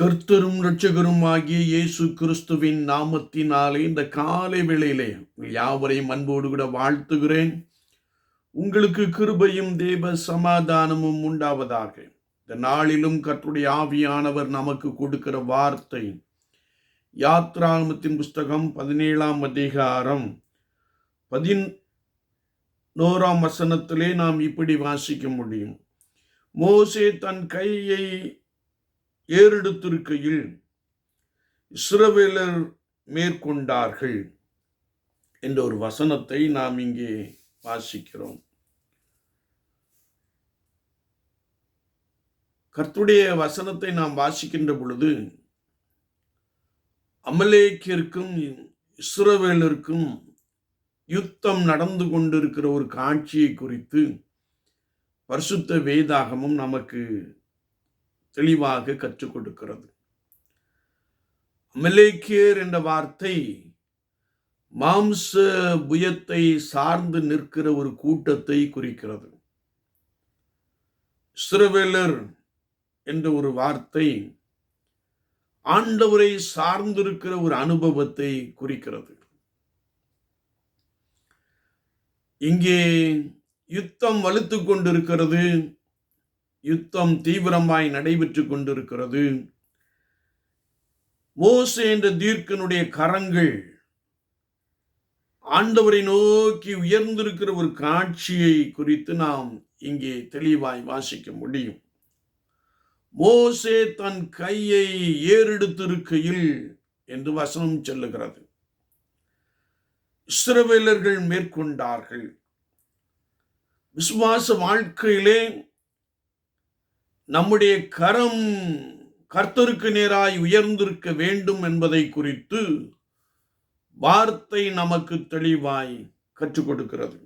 கர்த்தரும் இரட்சகரும் ஆகிய இயேசு கிறிஸ்துவின் நாமத்தினாலே இந்த காலை வேளையிலே யாவரையும் அன்போடு கூட வாழ்த்துகிறேன். உங்களுக்கு கிருபையும் தேவ சமாதானமும் உண்டாவதாக. இந்த நாளிலும் கர்த்தருடைய ஆவியானவர் நமக்கு கொடுக்கிற வார்த்தை. யாத்ராமத்தின் புஸ்தகம் பதினேழாம் அதிகாரம் பதினோராம் வசனத்திலே நாம் இப்படி வாசிக்க முடியும். மோசே தன் கையை ஏறெடுத்திருக்கையில் இஸ்ரவேலர் மேற்கொண்டார்கள் என்ற ஒரு வசனத்தை நாம் இங்கே வாசிக்கிறோம். கர்த்துடைய வசனத்தை நாம் வாசிக்கின்ற பொழுது அமலேக்கிற்கும் இஸ்ரவேலருக்கும் யுத்தம் நடந்து கொண்டிருக்கிற ஒரு காட்சியை குறித்து பரிசுத்த வேதாகமும் நமக்கு தெளிவாக கற்றுக் கொடுக்கிறது. அமலேக்கியர் என்ற வார்த்தை மாம்ச புயத்தை சார்ந்து நிற்கிற ஒரு கூட்டத்தை குறிக்கிறது. இஸ்ரவேலர் என்ற ஒரு வார்த்தை ஆண்டவரை சார்ந்திருக்கிற ஒரு அனுபவத்தை குறிக்கிறது. இங்கே யுத்தம் வலுத்து கொண்டிருக்கிறது. யுத்தம் தீவிரமாய் நடைபெற்று கொண்டிருக்கிறது. மோசே என்ற தீர்க்கனுடைய கரங்கள் ஆண்டவரை நோக்கி உயர்ந்திருக்கிற ஒரு காட்சியை குறித்து நாம் இங்கே தெளிவாய் வாசிக்க முடியும். மோசே தன் கையை ஏறெடுத்திருக்கையில் என்று வசனம் சொல்லுகிறது. இஸ்ரவேலர்கள் மேற்கொண்டார்கள். விசுவாச வாழ்க்கையிலே நம்முடைய கரம் கர்த்தருக்கு நேராய் உயர்ந்திருக்க வேண்டும் என்பதை குறித்து வார்த்தை நமக்கு தெளிவாய் கற்றுக் கொடுக்கிறது.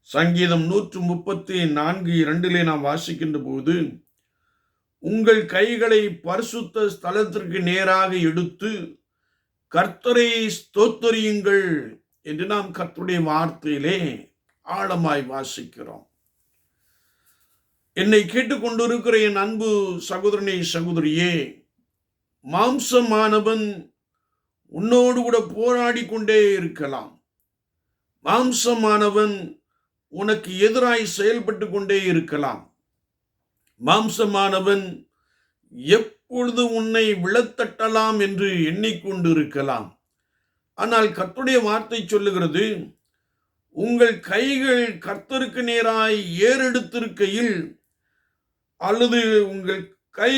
சங்கீதம் நூற்று முப்பத்தி நான்கு இரண்டிலே நாம் வாசிக்கின்ற போது உங்கள் கைகளை பரிசுத்த ஸ்தலத்திற்கு நேராக எடுத்து கர்த்தரை ஸ்தோத்தரியுங்கள் என்று நாம் கர்த்தருடைய வார்த்தையிலே ஆழமாய் வாசிக்கிறோம். என்னை கேட்டுக்கொண்டிருக்கிற என் அன்பு சகோதரனே சகோதரியே மாம்சமானவன் உன்னோடு கூட போராடி கொண்டே இருக்கலாம். மாம்சமானவன் உனக்கு எதிராய் செயல்பட்டு கொண்டே இருக்கலாம். மாம்சமானவன் எப்பொழுது உன்னை விழத்தட்டலாம் என்று எண்ணிக்கொண்டு இருக்கலாம் ஆனால் கர்த்தருடைய வார்த்தை சொல்லுகிறது உங்கள் கைகள் கர்த்தருக்கு நேராய் ஏறெடுத்திருக்கையில் அல்லது உங்கள் கை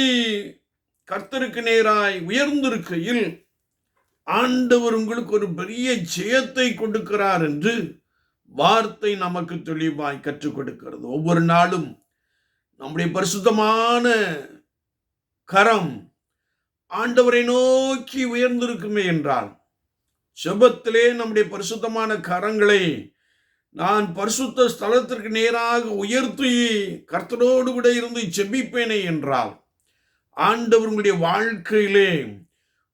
கர்த்தருக்கு நேராய் உயர்ந்திருக்கையில் ஆண்டவர் உங்களுக்கு ஒரு பெரிய ஜெயத்தை கொடுக்கிறார் என்று வார்த்தை நமக்கு தெளிவாய் கற்றுக் கொடுக்கிறது. ஒவ்வொரு நாளும் நம்முடைய பரிசுத்தமான கரம் ஆண்டவரை நோக்கி உயர்ந்திருக்குமே என்றால் செபத்திலே நம்முடைய பரிசுத்தமான கரங்களை நான் பரிசுத்த ஸ்தலத்திற்கு நேராக உயர்த்தி கர்த்தரோடு கூட இருந்து செபிப்பேனே என்றால் ஆண்டவர் உங்களுடைய வாழ்க்கையிலே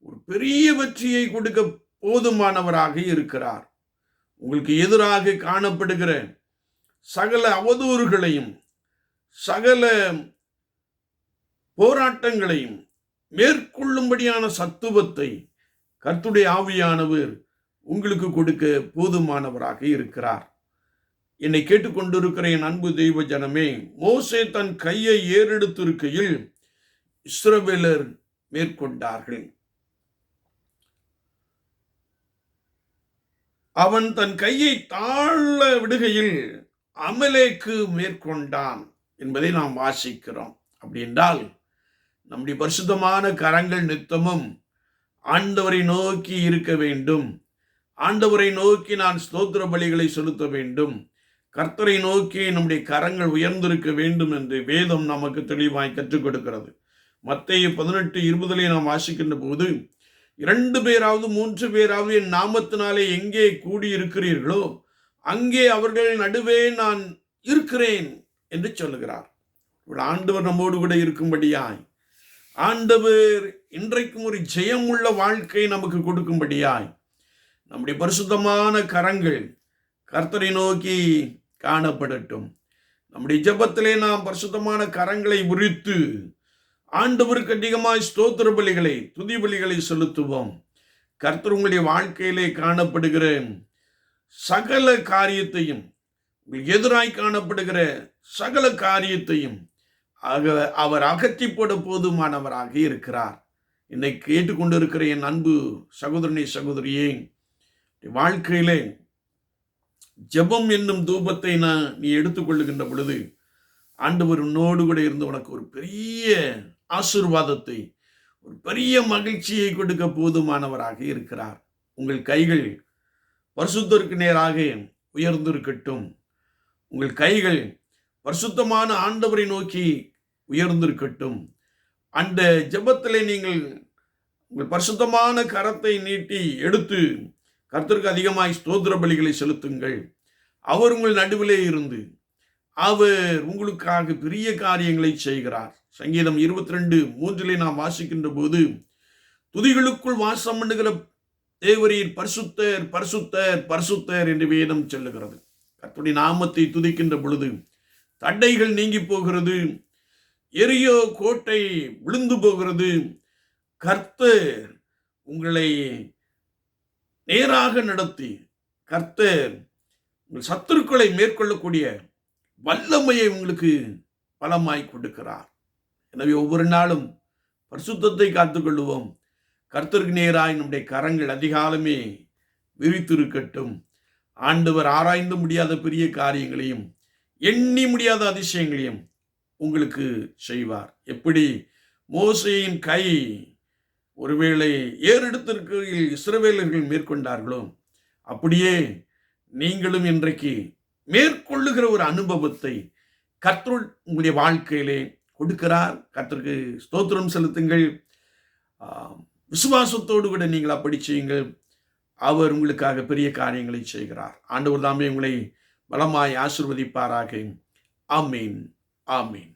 ஒரு பெரிய வெற்றியை கொடுக்க போதுமானவராக இருக்கிறார். உங்களுக்கு எதிராக காணப்படுகிற சகல அவதூறுகளையும் சகல போராட்டங்களையும் மேற்கொள்ளும்படியான சத்துவத்தை கர்த்துடைய ஆவியானவர் உங்களுக்கு கொடுக்க போதுமானவராக இருக்கிறார். என்னை கேட்டுக்கொண்டிருக்கிற என் அன்பு தெய்வ ஜனமே மோசே தன் கையை ஏறெடுத்திருக்கையில் இஸ்ரவேலர் மேற்கொண்டார்கள். அவன் தன் கையை தாழ விடுகையில் அமலேக்கு மேற்கொண்டான் என்பதை நாம் வாசிக்கிறோம். அப்படி என்றால் நம்முடைய பரிசுத்தமான கரங்கள் நித்தமும் ஆண்டவரை நோக்கி இருக்க வேண்டும். ஆண்டவரை நோக்கி நான் ஸ்தோத்திர பலிகளை செலுத்த வேண்டும். கர்த்தரை நோக்கி நம்முடைய கரங்கள் உயர்ந்திருக்க வேண்டும் என்று வேதம் நமக்கு தெளிவாய் கற்றுக் கொடுக்கிறது. மத்திய பதினெட்டு இருபதிலே நாம் வாசிக்கின்ற போது இரண்டு பேராவது மூன்று பேராவது என் நாமத்தினாலே எங்கே கூடி இருக்கிறீர்களோ அங்கே அவர்கள் நடுவே நான் இருக்கிறேன் என்று சொல்லுகிறார். ஆண்டவர் நம்மோடு கூட இருக்கும்படியாய் ஆண்டவர் இன்றைக்கும் ஒரு ஜெயமுள்ள வாழ்க்கை நமக்கு கொடுக்கும்படியாய் நம்முடைய பரிசுத்தமான கரங்கள் கர்த்தரை நோக்கி காணப்படட்டும். நம்முடைய ஜபத்திலே நாம் பரிசுத்தமான கரங்களை உரித்து ஆண்டவருக்கு அதிகமாய் ஸ்தோத்திர பலிகளை துதி பலிகளை செலுத்துவோம். கர்த்தர் உங்களுடைய வாழ்க்கையிலே காணப்படுகிற சகல காரியத்தையும் எதிராய் காணப்படுகிற சகல காரியத்தையும் ஆக அவர் அகற்றி போட போதுமானவராக இருக்கிறார். என்னை கேட்டுக்கொண்டிருக்கிற என் அன்பு சகோதரனை சகோதரியே வாழ்க்கையிலே ஜெபம் என்னும் தூபத்தை நான் நீ எடுத்துக்கொள்ளுகின்ற பொழுது ஆண்டவர் உன்னோடு கூட இருந்து உனக்கு ஒரு பெரிய ஆசீர்வாதத்தை ஒரு பெரிய மகிழ்ச்சியை கொடுக்க போதுமானவராக இருக்கிறார். உங்கள் கைகள் பரிசுத்தருக்கு நேராக உயர்ந்திருக்கட்டும். உங்கள் கைகள் பரிசுத்தமான ஆண்டவரை நோக்கி உயர்ந்திருக்கட்டும். அந்த ஜபத்தில் நீங்கள் உங்கள் பரிசுத்தமான கரத்தை நீட்டி எடுத்து கர்த்தருக்கு அதிகமாய் ஸ்தோத்திர பலிகளை செலுத்துங்கள். அவர் உங்கள் நடுவிலே இருந்து அவர் உங்களுக்காக பெரிய காரியங்களை செய்கிறார். சங்கீதம் இருபத்தி ரெண்டு மூன்றிலே நாம் வாசிக்கின்ற போது துதிகளுக்குள் வாசம் பண்ணுகிற தேவரீர் பரிசுத்தர் பரிசுத்தர் பரிசுத்தர் என்று வேதம் செல்லுகிறது. கர்த்தருடைய நாமத்தை துதிக்கின்ற பொழுது தடைகள் நீங்கி போகிறது எரியோ கோட்டை விழுந்து போகிறது. கர்த்தர் உங்களை நேராக நடத்தி கர்த்தர் உங்கள் சத்துருக்களை மேற்கொள்ளக்கூடிய வல்லமையை உங்களுக்கு பலமாய் கொடுக்கிறார். எனவே ஒவ்வொரு நாளும் பரிசுத்தத்தை காத்துக்கொள்வோம் கர்த்தருக்கு நேராய் நம்முடைய கரங்கள் அதிகாலமே விரித்திருக்கட்டும். ஆண்டவர் ஆராய்ந்து முடியாத பெரிய காரியங்களையும் எண்ணி முடியாத அதிசயங்களையும் உங்களுக்கு செய்வார். எப்படி? மோசையின் கை ஒருவேளை ஏறெடுத்திருக்கையில் இஸ்ரவேலர்கள் மேற்கொண்டார்களோ? அப்படியே நீங்களும் இன்றைக்கு மேற்கொள்ளுகிற ஒரு அனுபவத்தை கர்த்தருள் உங்களுடைய வாழ்க்கையிலே கொடுக்கிறார். கர்த்தருக்கு ஸ்தோத்திரம் செலுத்துங்கள். விசுவாசத்தோடு கூட நீங்கள் அப்படி செய்யுங்கள். அவர் உங்களுக்காக பெரிய காரியங்களை செய்கிறார். ஆண்டவர் தாமே உங்களை பலமாய் ஆசிர்வதிப்பாராக. ஆமீன். ஆமீன்.